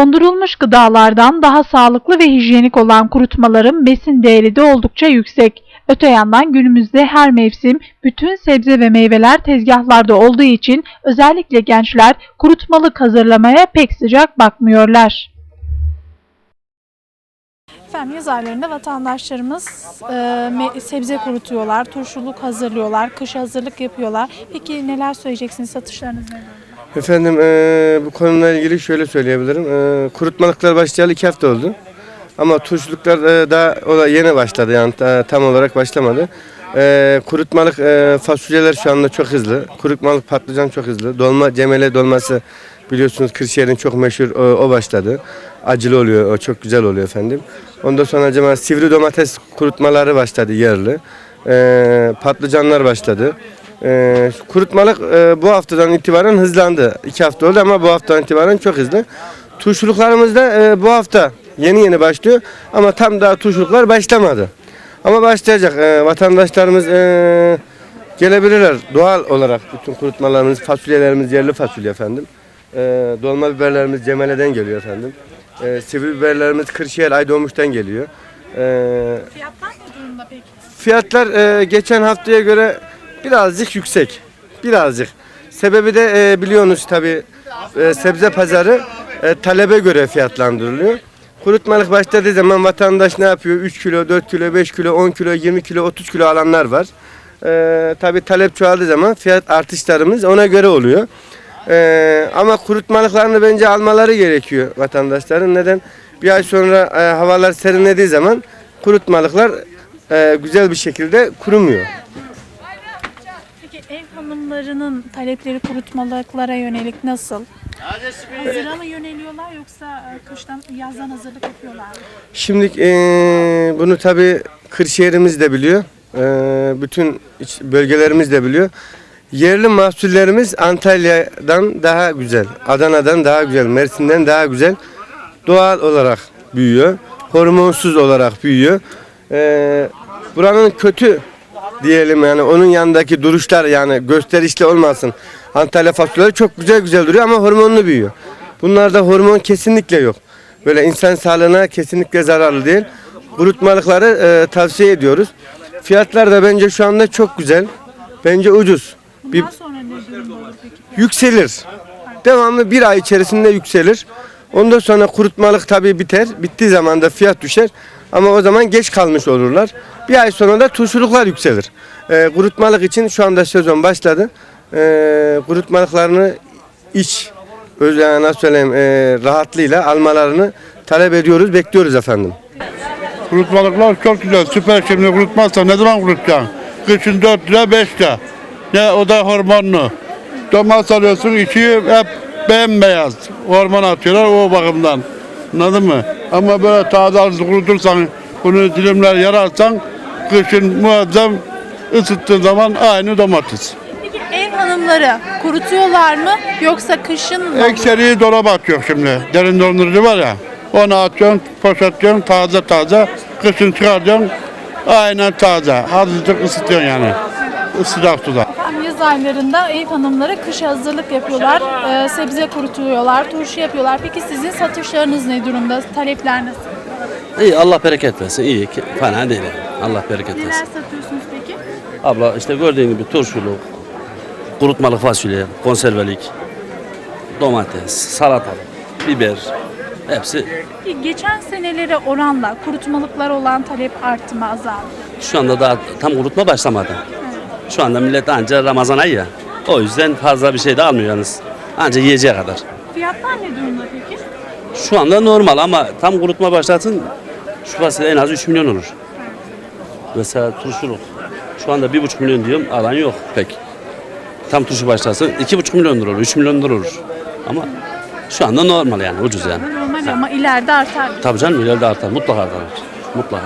Dondurulmuş gıdalardan daha sağlıklı ve hijyenik olan kurutmaların besin değeri de oldukça yüksek. Öte yandan günümüzde her mevsim bütün sebze ve meyveler tezgahlarda olduğu için özellikle gençler kurutmalık hazırlamaya pek sıcak bakmıyorlar. Efendim yaz aylarında vatandaşlarımız e, sebze kurutuyorlar, turşuluk hazırlıyorlar, kış hazırlık yapıyorlar. Peki neler söyleyeceksiniz? Satışlarınız neler? Efendim eee, bu konuyla ilgili şöyle söyleyebilirim. Eee, kurutmalıklar başlayalı iki hafta oldu. Ama turşuluklar eee, daha o da yeni başladı yani ta- tam olarak başlamadı. Eee, kurutmalık eee, fasulyeler şu anda çok hızlı. Kurutmalık patlıcan çok hızlı. Dolma cemele dolması biliyorsunuz Kırşehir'in çok meşhur o, o başladı. Acılı oluyor, o çok güzel oluyor efendim. Ondan sonra acaba sivri domates kurutmaları başladı yerli. Eee, patlıcanlar başladı. Ee, kurutmalık e, bu haftadan itibaren hızlandı. İki hafta oldu ama bu haftadan itibaren çok hızlı. Turşuluklarımız da e, bu hafta yeni yeni başlıyor ama tam daha turşuluklar başlamadı. Ama başlayacak. E, vatandaşlarımız e, gelebilirler doğal olarak bütün kurutmalarımız, fasulyelerimiz yerli fasulye efendim. E, dolma biberlerimiz Cemele'den geliyor efendim. E, sivri biberlerimiz Kırşehir Aydoğmuş'tan geliyor. E, Fiyatlar ne durumda peki? Fiyatlar e, geçen haftaya göre birazcık yüksek. Birazcık. Sebebi de e, biliyorsunuz tabi sebze pazarı e, talebe göre fiyatlandırılıyor. Kurutmalık başladığı zaman vatandaş ne yapıyor? 3 kilo, 4 kilo, 5 kilo, 10 kilo, 20 kilo, 30 kilo alanlar var. E, tabi talep çoğaldığı zaman fiyat artışlarımız ona göre oluyor. E, ama kurutmalıklarını bence almaları gerekiyor vatandaşların. Neden? Bir ay sonra e, havalar serinlediği zaman kurutmalıklar e, güzel bir şekilde kurumuyor. Ev hanımlarının talepleri kurutmalıklara yönelik nasıl? Hazıra mı yöneliyorlar yoksa e, kıştan, yazdan hazırlık yapıyorlar mı? Şimdi e, bunu tabi Kırşehir'imiz de biliyor. E, bütün iç- bölgelerimiz de biliyor. Yerli mahsullerimiz Antalya'dan daha güzel, Adana'dan daha güzel, Mersin'den daha güzel. Doğal olarak büyüyor, hormonsuz olarak büyüyor. E, buranın kötü diyelim yani onun yanındaki duruşlar yani gösterişli olmasın. Antalya fasulyeleri çok güzel güzel duruyor ama hormonlu büyüyor. Bunlarda hormon kesinlikle yok. Böyle insan sağlığına kesinlikle zararlı değil. Kurutmalıkları e, tavsiye ediyoruz. Fiyatlar da bence şu anda çok güzel. Bence ucuz. Bir sonra ne durumda olur peki? yükselir. Devamlı bir ay içerisinde yükselir. Ondan sonra kurutmalık tabii biter. Bittiği zaman da fiyat düşer. Ama o zaman geç kalmış olurlar. Bir ay sonra da turşuluklar yükselir. Ee, kurutmalık için şu anda sezon başladı. Ee, kurutmalıklarını iç, öz, yani nasıl söyleyeyim, e, rahatlığıyla almalarını talep ediyoruz, bekliyoruz efendim. Kurutmalıklar çok güzel. Süper şimdi kurutmazsa ne zaman kurutacaksın? Kışın 4 lira 5 lira. Ne o da hormonlu. Domates alıyorsun içi hep bembeyaz. Hormon atıyorlar o bakımdan. Anladın mı? Ama böyle taze kurutursan bunu dilimler yararsan kışın muazzam ısıttığın zaman aynı domates. Peki ev hanımları kurutuyorlar mı yoksa kışın mı? Ekseri dolaba atıyor şimdi. Derin dondurucu var ya. Onu atıyorsun, poşetlıyorsun taze taze. Kışın çıkaracaksın. Aynen taze. Azıcık ısıtıyorsun yani. Sıcak suda. Yaz aylarında ev hanımları kış hazırlık yapıyorlar, e, sebze kurutuyorlar, turşu yapıyorlar. Peki sizin satışlarınız ne durumda? Talepler nasıl? İyi Allah bereket versin. İyi ki fena değil. yani. Allah bereket Neler versin. satıyorsunuz peki? Abla işte gördüğün gibi turşuluk, kurutmalık fasulye, konservelik, domates, salatalık, biber hepsi Peki geçen senelere oranla kurutmalıklar olan talep arttı mı azaldı? şu anda daha tam kurutma başlamadı. Şu anda millet anca Ramazan ayı ya. O yüzden fazla bir şey de almıyor yalnız. Anca yiyeceği kadar. Fiyatlar ne durumda peki? Şu anda normal ama tam kurutma başlatın şu fasulye en az 3 milyon olur. Mesela turşuluk. Şu anda 1,5 milyon diyorum alan yok pek. Tam turşu başlasın 2,5 milyon olur, 3 milyon olur. Ama şu anda normal yani ucuz yani. Normal ama ileride artar. Tabii canım ileride artar mutlaka artar. Mutlaka.